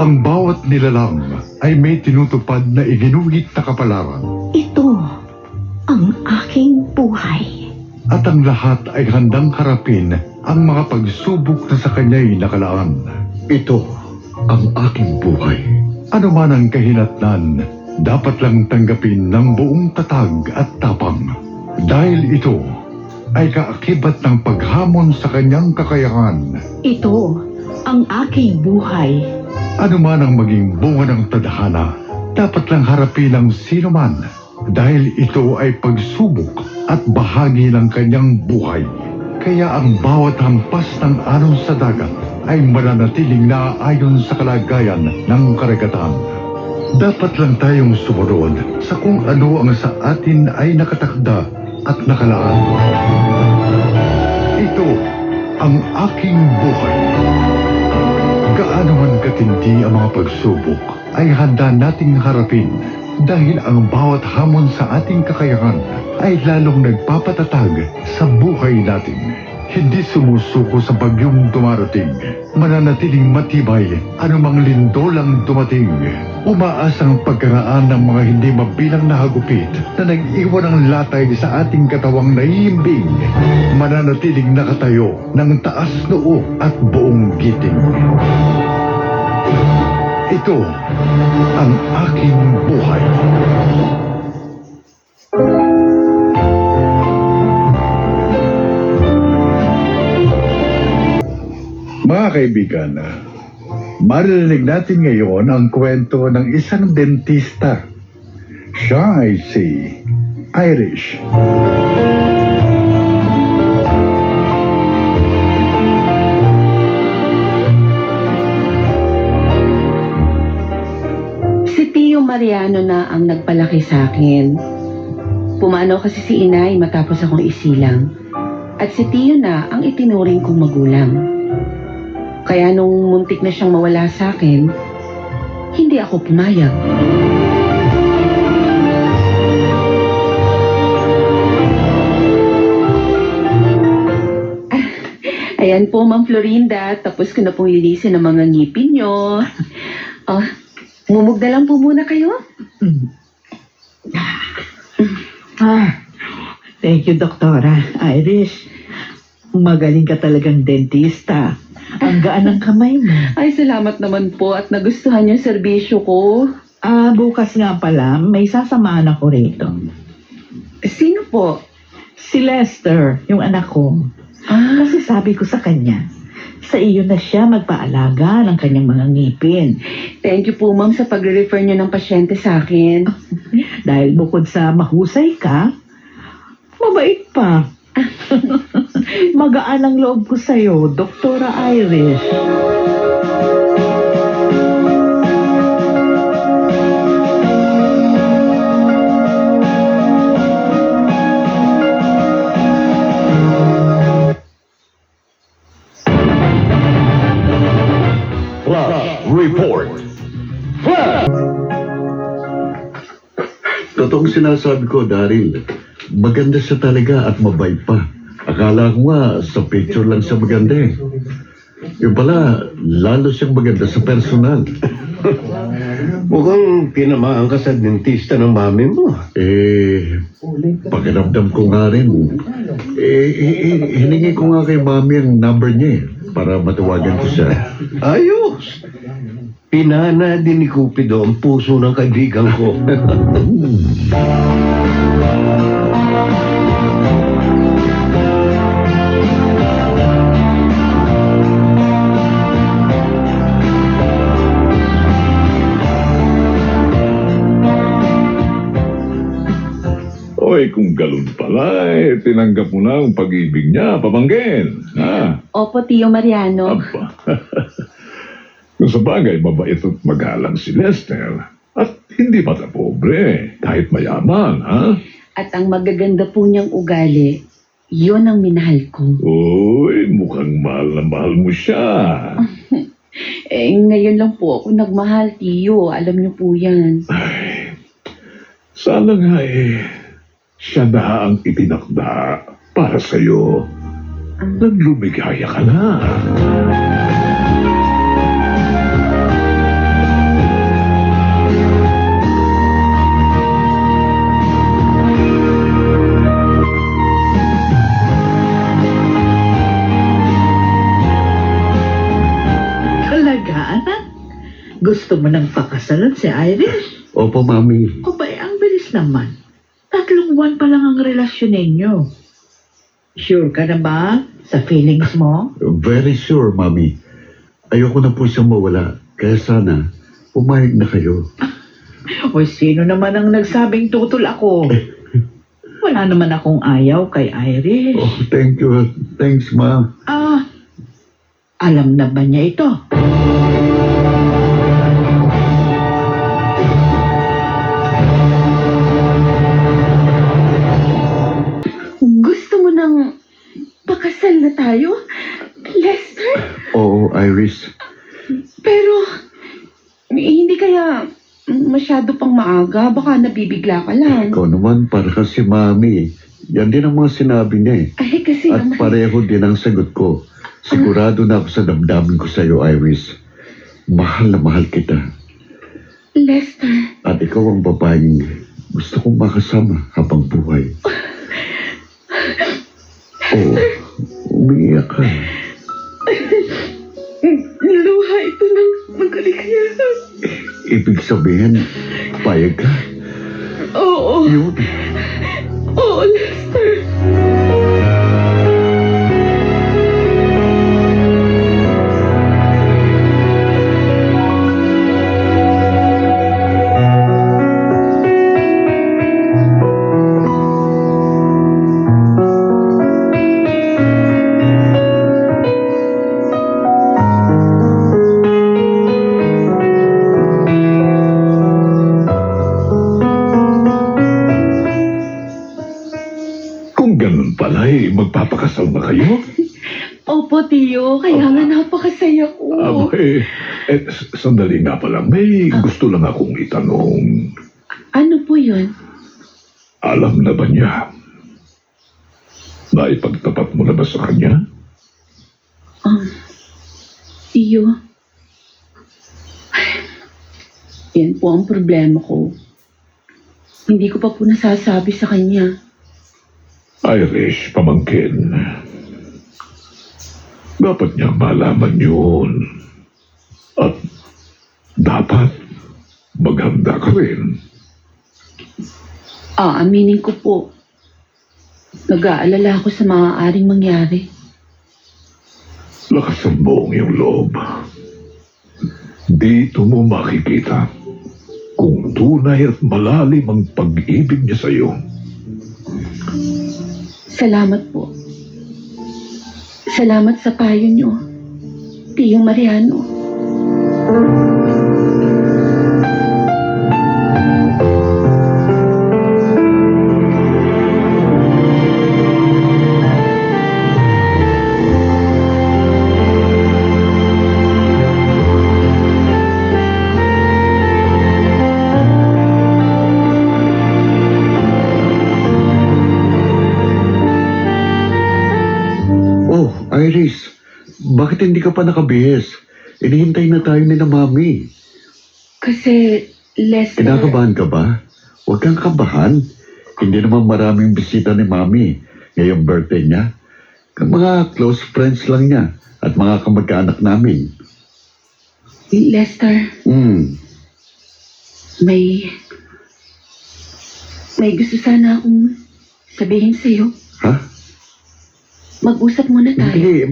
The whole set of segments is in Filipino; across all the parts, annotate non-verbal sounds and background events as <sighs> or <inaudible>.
Ang bawat nilalang ay may tinutupad na iginuhit na kapalaran Ito ang aking buhay. at ang lahat ay handang harapin ang mga pagsubok na sa kanya'y nakalaan. Ito ang aking buhay. Ano man ang kahinatnan, dapat lang tanggapin ng buong tatag at tapang. Dahil ito ay kaakibat ng paghamon sa kanyang kakayahan. Ito ang aking buhay. Ano man ang maging bunga ng tadhana, dapat lang harapin ng sino man dahil ito ay pagsubok at bahagi ng kanyang buhay. Kaya ang bawat hampas ng alon sa dagat ay mananatiling naaayon sa kalagayan ng karagatan. Dapat lang tayong sumunod sa kung ano ang sa atin ay nakatakda at nakalaan. Ito ang aking buhay. Gaano man katindi ang mga pagsubok ay handa nating harapin dahil ang bawat hamon sa ating kakayahan ay lalong nagpapatatag sa buhay natin. Hindi sumusuko sa bagyong dumarating. Mananatiling matibay anumang lindol ang dumating. Umaasang pagkaraan ng mga hindi mabilang na hagupit na nag-iwan ng latay sa ating katawang naiimbing. Mananatiling nakatayo ng taas noo at buong giting. Ito ang aking buhay. Mga kaibigan, maririnig natin ngayon ang kwento ng isang dentista. Siya ay si Irish. Si Tio Mariano na ang nagpalaki sa akin. Pumanaw kasi si inay matapos akong isilang. At si Tio na ang itinuring kong magulang. Kaya nung muntik na siyang mawala sa akin, hindi ako pumayag. Ah, Ayan po, Ma'am Florinda. Tapos ko na pong linisin ang mga ngipin nyo. Oh, Mumugda lang po muna kayo. Ah, thank you, Doktora. Irish, magaling ka talagang dentista. Ang gaan ng kamay mo. <laughs> Ay, salamat naman po at nagustuhan yung serbisyo ko. Ah, bukas nga pala, may sasamahan ako rito. Sino po? Si Lester, yung anak ko. Ah, Kasi sabi ko sa kanya, sa iyo na siya magpaalaga ng kanyang mga ngipin. thank you po ma'am sa pagre-refer niyo ng pasyente sa akin. <laughs> Dahil bukod sa mahusay ka, mabait pa. <laughs> Magaan ang loob ko sa'yo, Doktora Irish. Flash Report. Totoong sinasabi ko, Daryl. Maganda siya talaga at mabait pa. Akala ko nga sa picture lang siya maganda eh. Yung pala, lalo siyang maganda sa personal. <laughs> Mukhang tinamaan ka sa dentista ng mami mo. Eh, pakiramdam ko nga rin. Eh, eh, eh, hiningi ko nga kay mami ang number niya eh, para matawagan ko siya. Ayos! Pinana din ni Cupido ang puso ng kaibigan ko. <laughs> <laughs> Oy, kung galon pala, eh, tinanggap mo na ang pag-ibig niya, pamangkin. Ha? Opo, Tio Mariano. Aba. <laughs> kung sa bagay, mabait at magalang si Lester. At hindi pa na pobre, kahit mayaman, ha? At ang magaganda po niyang ugali, yun ang minahal ko. Uy, mukhang mahal na mahal mo siya. <laughs> Eh, ngayon lang po ako nagmahal, Tio. Alam niyo po yan. Ay, sana nga eh, siya na ang itinakda para sa'yo. Ah. Nang lumigaya ka na. Talaga. Gusto mo nang pakasalan si Irish? Opo, Mami. O ba'y ang bilis naman? Buwan pa lang ang relasyon ninyo. Sure ka na ba sa feelings mo? Very sure, Mami. Ayoko na po siyang mawala. Kaya sana, pumayag na kayo. <laughs> O sino naman ang nagsabing tutol ako? <laughs> Wala naman akong ayaw kay Irish. Oh, thank you. Thanks, Ma. Ah, alam na ba niya ito? Iris. Pero, hindi kaya masyado pang maaga. Baka nabibigla ka lang. Ikaw naman, para kasi Mami. Yan din ang mga sinabi niya eh. Ay, kasi At naman... pareho din ang sagot ko. Sigurado na ako sa damdamin ko sa iyo, Iris. Mahal na mahal kita. Lester, At ikaw ang babaeng gusto kong makasama habang buhay. <laughs> Oo, umiiyak ka. Luha ito ng magkaligayahan. Ibig sabihin, payag ka. Oo, Yun. oo, Lester. Magpapakasal na kayo? <laughs> Opo, Tiyo. Kaya nga napakasaya ko. Aba eh, eh, s- sandali nga pala, may gusto lang akong itanong. Ano po yun? Alam na ba niya? Naipagtapat mo na ba sa kanya? Um, Tiyo. <sighs> Yan po ang problema ko. Hindi ko pa po nasasabi sa kanya. Irish, pamangkin. Dapat niya malaman yun. At dapat maghanda ka rin. Ah, aminin ko po. Nag-aalala ako sa maaaring mangyari. Lakasan mo ang iyong loob. Dito mo makikita kung tunay at malalim ang pag-ibig niya sa iyo. Salamat po. Salamat sa payo niyo, Tiyo Mariano. Oh, Iris. Bakit hindi ka pa nakabihis? Inihintay na tayo ni na Mami. Kasi, Lester... Kinakabahan ka ba? Huwag kang kabahan. Hindi naman maraming bisita ni Mami ngayong birthday niya. Mga close friends lang niya at mga kamag-anak namin. Lester, Hmm. may... May gusto sana akong sabihin sa'yo. Ha? Mag-usap muna tayo. Hindi.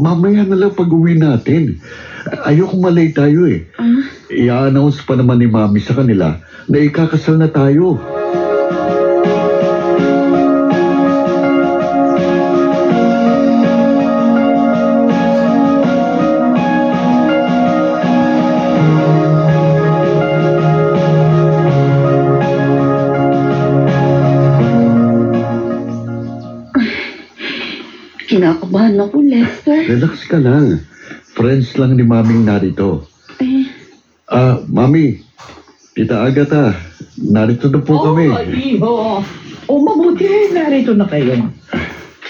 Mamaya na lang pag-uwi natin. Ayoko malay tayo eh. Ah, I-announce pa naman ni Mami sa kanila na ikakasal na tayo. Kinakabahan ako, Lester. Relax ka lang. Friends lang ni Maming narito. Eh, Ah, Mami. Tita Agatha. Narito na po kami. Oh, iho. O mabuti, narito na kayo.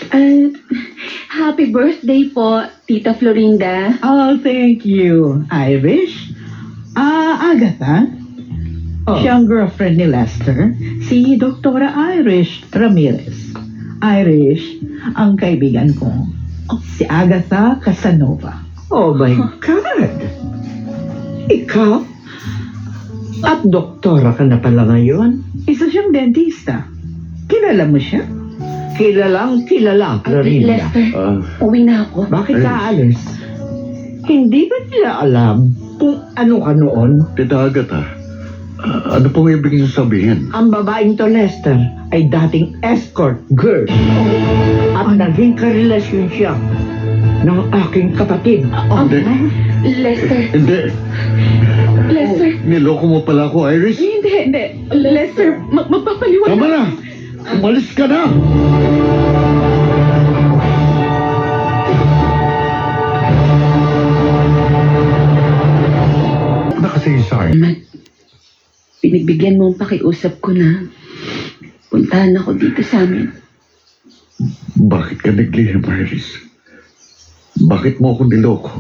ah, happy birthday po, Tita Florinda. Oh, thank you. Irish? Ah, Agatha? Oh. Siya ang girlfriend ni Lester, si Doktora Irish Ramirez. Irish, ang kaibigan ko. Si Agatha Casanova. Oh my God! Ikaw? At doktora ka na pala ngayon? Isa siyang dentista. Kilala mo siya? Kilalang kilala, Florinda. Lester, Ah, uwi na ako. Bakit ka alis? Hindi ba nila alam kung ano ka noon? Tita Agatha, ah, ano pong ibig niyo sabihin? Ang babaeng to, Lester, ay dating escort girl. At naging karelasyon siya ng aking kapatid. Um, Hindi. Lester, Hindi, Lester. niloko mo pala ako, Iris. Hindi, hindi. Lester, ma- magpapaliwanag. Tama na! Umalis ka na! Nakasaysay. Matt, pinigbigyan mo ang pakiusap ko na puntahan ako dito sa amin. Bakit ka naglihim, Iris? Bakit mo ako niloko?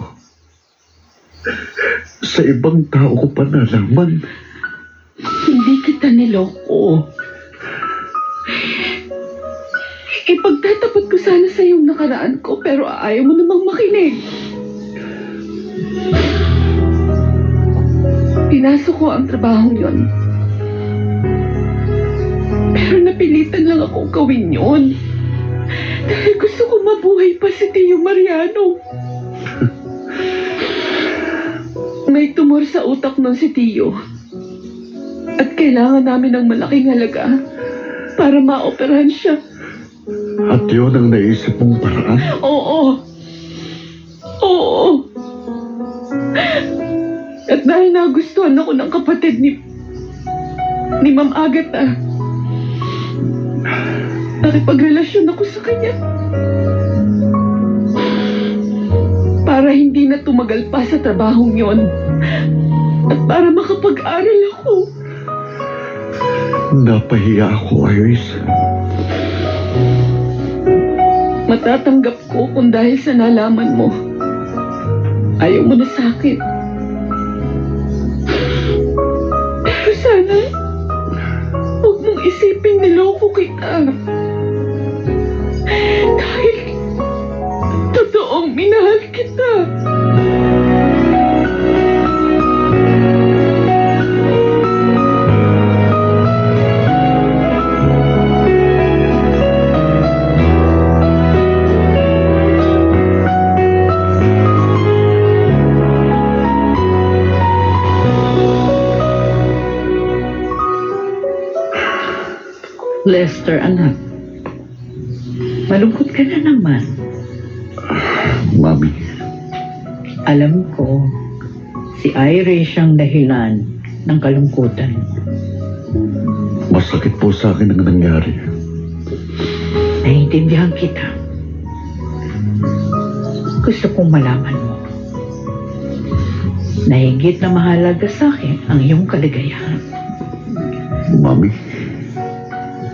Sa ibang tao ko pa nalaman. Hindi kita niloko. Ipagtatapat ko sana sa iyong nakaraan ko pero ayaw mo namang makinig. Pinasok ko ang trabahong yon. Pero napilitan lang akong gawin yon. Dahil gusto ko mabuhay pa si Tio Mariano. <laughs> May tumor sa utak ng si Tio. At kailangan namin ng malaking halaga para maoperahan siya. At yun ang naisip mong paraan. Oo. Oo. Dahil nagustuhan ako ng kapatid ni ni Ma'am Agatha, nakipagrelasyon ako sa kanya. Para hindi na tumagal pa sa trabahong yon. At para makapag-aral ako. Napahiya ako, Iris. Matatanggap ko kung dahil sa nalaman mo, ayaw mo na sa akin. Isipin niloko kita. Dahil, totoong minahal kita. Lester, anak. Malungkot ka na naman. Mami, Alam ko, si Iris ang dahilan ng kalungkutan. masakit po sa akin ang nangyari. Naiintindihan kita. Gusto kong malaman mo. Nahigit na mahalaga sa akin ang iyong kaligayahan. Mami,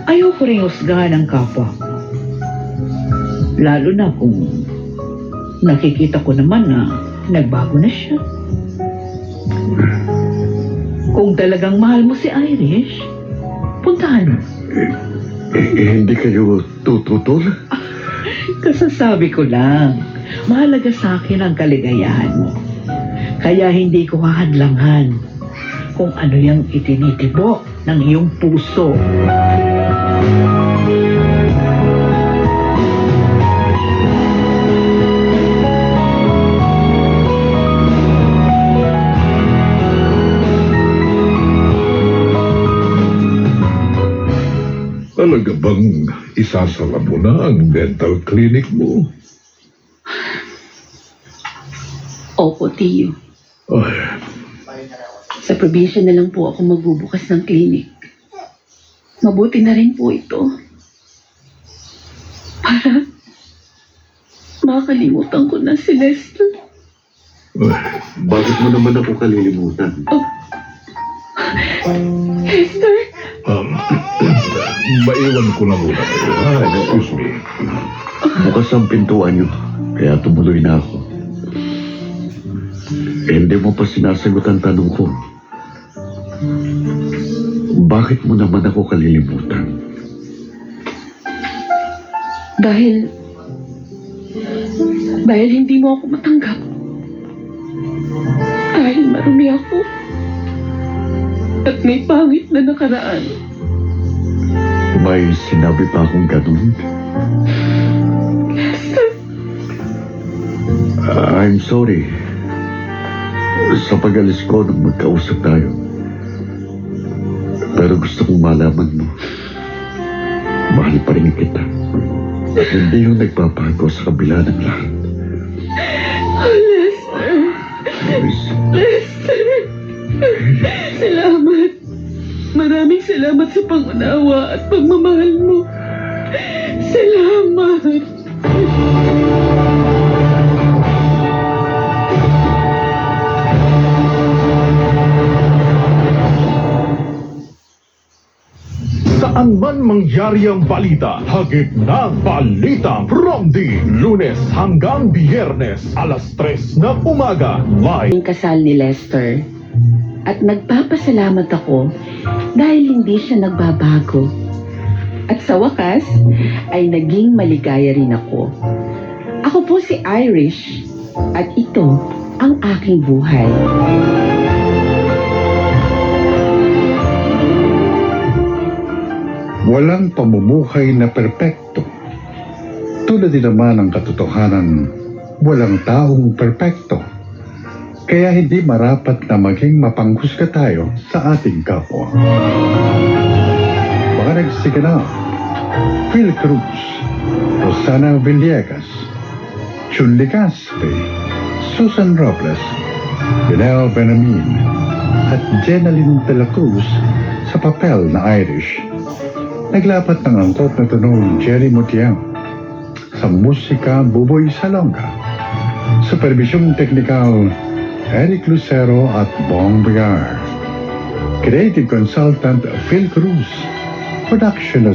Ayoko rin husgahan ang kapwa ko. Lalo na kung nakikita ko naman na nagbago na siya. Kung talagang mahal mo si Irish, puntahan mo. eh, eh, hindi kayo tututol? <laughs> Kasasabi ko lang, mahalaga sa akin ang kaligayahan mo. Kaya hindi ko hahadlangan kung ano yung itinitibok ng iyong puso. Isasara mo na ang dental clinic mo? Opo, Tiyo. Ay, Sa probinsya na lang po ako magbubukas ng clinic. Mabuti na rin po ito. Para makalimutan ko na si Lester. ay, Bakit mo naman ako kalilimutan? Lester! um, maiwan ko na muna kayo. Ah, excuse me. Bukas ang pintuan niyo, kaya tumuloy na ako. Eh, hindi mo pa sinasagot ang tanong ko. Bakit mo naman ako kalilimutan? Dahil... Dahil hindi mo ako matanggap. Dahil marumi ako. At may pangit na nakaraan. May sinabi pa akong ganun. I'm sorry. Sa pag-alis ko nung magkausap tayo. Pero gusto kong malaman mo. Mahal pa rin kita. Hindi yung nagpapago sa kabila ng lahat. Salamat sa pangunawa at pagmamahal mo. Salamat. Saan man mangyari ang balita, hagip na balita from the lunes hanggang biyernes, alas 3 ng umaga, live. Yung kasal ni Lester. At nagpapasalamat ako dahil hindi siya nagbabago. At sa wakas, ay naging maligaya rin ako. Ako po si Irish at ito ang aking buhay. walang pamumuhay na perpekto. Tulad din naman ang katotohanan, walang taong perpekto. Kaya hindi marapat na maging mapanghusga tayo sa ating kapwa. Mga nagsiganap, Phil Cruz, Rosana Villegas, Chun Ligaspe, Susan Robles, Benel Benamin, at Jenaline de la Cruz sa papel na Irish. Naglapat ng angkot na tunog Jerry Mutiang. Sa musika, Buboy Salonga. Supervisyong teknikal, Eric Lucero at Bong Bigar. Creative Consultant, Phil Cruz. Production